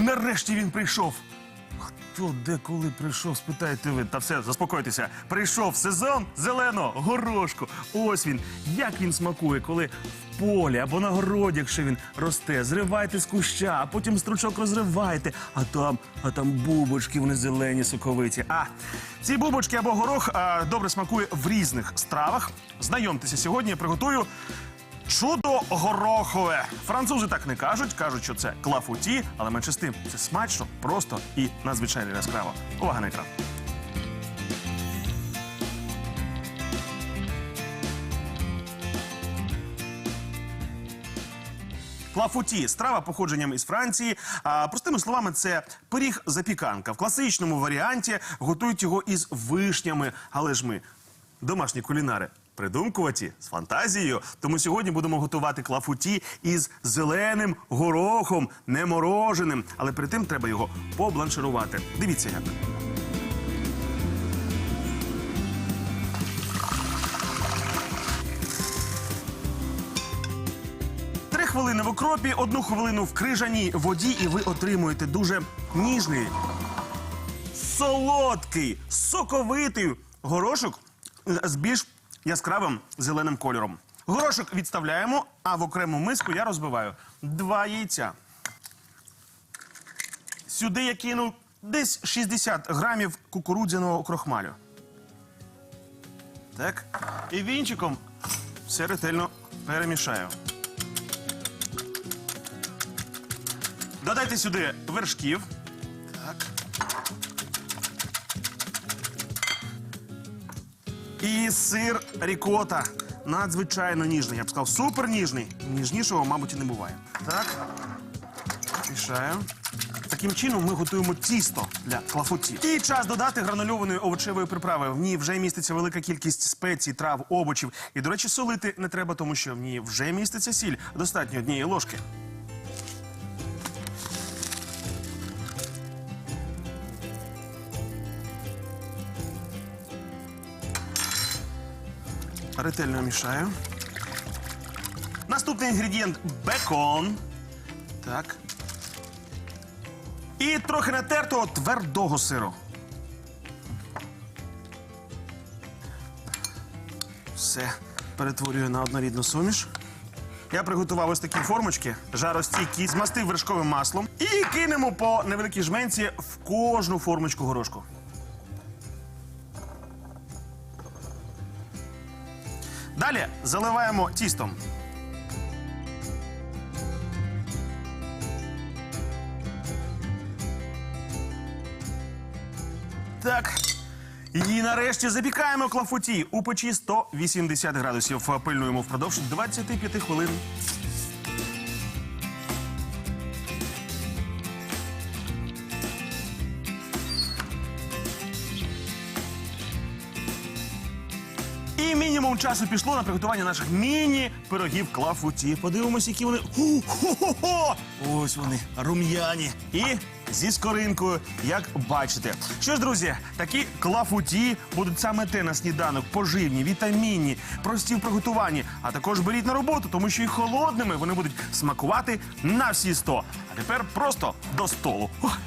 Нарешті він прийшов. Хто де коли прийшов, спитаєте ви. Та все, заспокойтеся. Прийшов сезон зеленого горошку. Ось він. Як він смакує, коли в полі або на городі, якщо він росте. Зривайте з куща, а потім стручок розривайте. А там, а там бубочки, вони зелені, соковиті. А ці бубочки або горох а, добре смакує в різних стравах. Знайомтеся, сьогодні я приготую Чудо горохове. Французи так не кажуть, кажуть, що це клафуті, але менше з тим це смачно, просто і надзвичайно яскраво. Увага на екран. Клафуті страва походженням із Франції. А простими словами, це пиріг запіканка. В класичному варіанті готують його із вишнями. Але ж ми домашні кулінари. Придумкуваті з фантазією. Тому сьогодні будемо готувати клафуті із зеленим горохом, не мороженим. Але перед тим треба його побланширувати. Дивіться як. Хвилини в окропі, одну хвилину в крижаній воді, і ви отримуєте дуже ніжний, солодкий, соковитий горошок з більш яскравим зеленим кольором. Горошок відставляємо, а в окрему миску я розбиваю два яйця. Сюди я кину десь 60 грамів кукурудзяного крохмалю. Так. І вінчиком все ретельно перемішаю. Додайте сюди вершків. Так. І сир рікота. Надзвичайно ніжний. Я б сказав, супер ніжний. Ніжнішого, мабуть, і не буває. Так. Мішаю. Таким чином ми готуємо тісто для клафуті. І час додати гранульованої овочевої приправи. В ній вже міститься велика кількість спецій, трав, овочів. І, до речі, солити не треба, тому що в ній вже міститься сіль. Достатньо однієї ложки. Ретельно мішаю. Наступний інгредієнт бекон. Так. І трохи натертого твердого сиру. Все перетворюю на однорідну суміш. Я приготував ось такі формочки, жаростійкі, змастив вершковим маслом і кинемо по невеликій жменці в кожну формочку горошку. Далі заливаємо тістом. Так. І нарешті запікаємо клафуті у печі 180 градусів. Пильнуємо впродовж 25 хвилин. І мінімум часу пішло на приготування наших міні-пирогів клафуті. Подивимось, які вони. Ху-ху-ху! Ось вони, рум'яні. І зі скоринкою, як бачите. Що ж, друзі, такі клафуті будуть саме те на сніданок, поживні, вітамінні, прості в приготуванні. А також беріть на роботу, тому що і холодними вони будуть смакувати на всі 100. А тепер просто до столу. Ох,